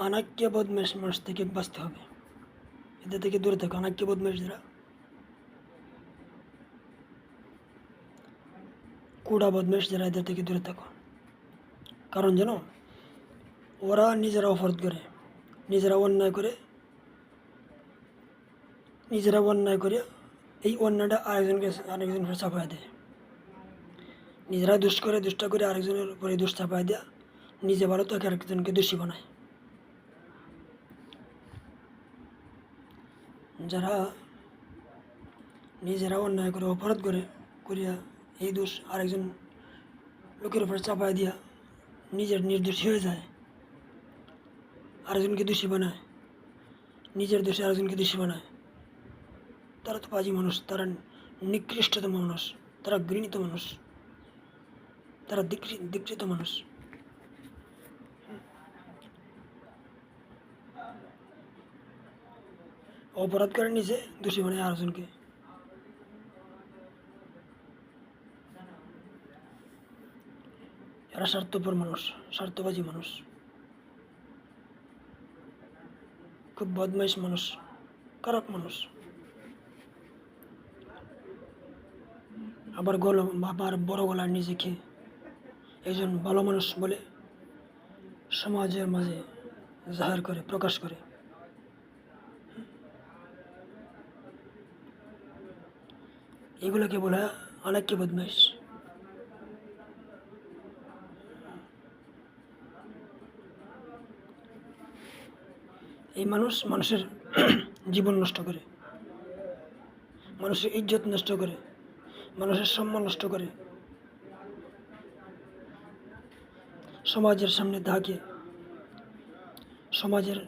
অনাক্য বদমেশ মানুষ থেকে বাঁচতে হবে। এদের থেকে দূরে থাকো অনাক্য যারা কুড়া বদমেশ যারা এদের থেকে দূরে থাকো। কারণ জানো, ওরা নিজেরা অপরাধ করে, নিজেরা অন্যায় করে, নিজেরা অন্যায় করে এই অন্যায়টা আরেকজনকে আরেকজনের উপরে চাপায় দেয়। নিজেরা দুষ্ট করে, দুষ্টা করে আরেকজনের উপরে দুষ চাপায় দেয়া, নিজে ভালো তাকে আরেকজনকে দোষী বানায়। যারা নিজেরা অন্যায় করে, অপরাধ করে, করিয়া এই দোষ আরেকজন লোকের উপরে চাপায় দিয়া নিজের নির্দোষী হয়ে যায়। আরেকজনকে দোষী বানায়, নিজের দোষে আরেকজনকে দোষী বানায়। তারা তো পাজি মানুষ, তারা নিকৃষ্টতম মানুষ, তারা ঘৃণিত মানুষ, তারা দিকৃ- দীক্ষিত মানুষ। অপরাধ করে নিজে দোষী বানায় আরেকজনকে। এরা স্বার্থপর মানুষ, স্বার্থবাজি মানুষ। খুব বদমাইশ মানুষ খারাপ মানুষ। আবার গল আবার বড় গলার নিজেকে একজন ভালো মানুষ বলে সমাজের মাঝে জাহার করে, প্রকাশ করে। এগুলোকে বলা অনেককে বদমাইশ। এই মানুষ মানুষের জীবন নষ্ট করে। মানুষের ইজ্জত নষ্ট করে। মানুষের সম্মান নষ্ট করে। সমাজের সামনে থাকে সমাজের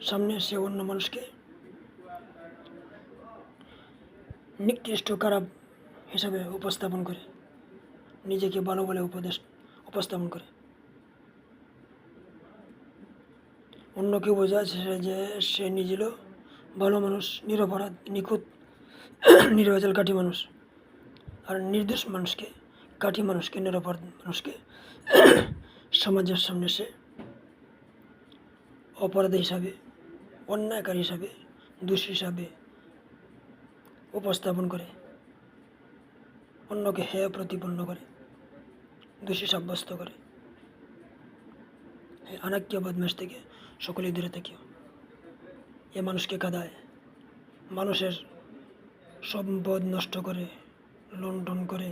সামনে সে অন্য মানুষকে নিকৃষ্ট খারাপ হিসাবে উপস্থাপন করে, নিজেকে ভালো বলে উপদেশ উপস্থাপন করে। অন্য অন্যকে বোঝাচ্ছে যে সে নিজেরও ভালো মানুষ, নিরপরাধ, নিখুঁত নির্বাচল কাঠি মানুষ। আর নির্দোষ মানুষকে, কাঠি মানুষকে, নিরপরাধ মানুষকে সমাজের সামনে সে অপরাধ হিসাবে, অন্যায়কারী হিসাবে, দোষী হিসাবে উপস্থাপন করে, অন্যকে হেয় প্রতিপন্ন করে, দোষী সাব্যস্ত করে। আনাক্য বদমাস থেকে সকলে দূরে থাকিও। এ মানুষকে কাদায় মানুষের সম্পদ নষ্ট করে, লুণ্ঠন করে,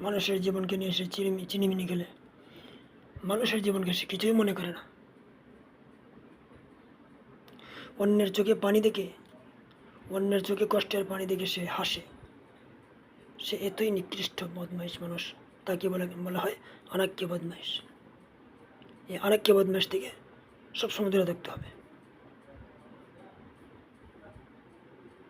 মানুষের জীবনকে নিয়ে সে চিনিমি চিনিমিনি গেলে মানুষের জীবনকে সে কিছুই মনে করে না। অন্যের চোখে পানি দেখে অন্যের চোখে কষ্টের পানি দেখে সে হাসে। সে এতই নিকৃষ্ট, বদমাইশ মানুষ, তাকে বলে বলা হয় অনাক্য বদমাইশ। এই অনাক্য বদমাইশ থেকে সবসময় দূরে দেখতে হবে।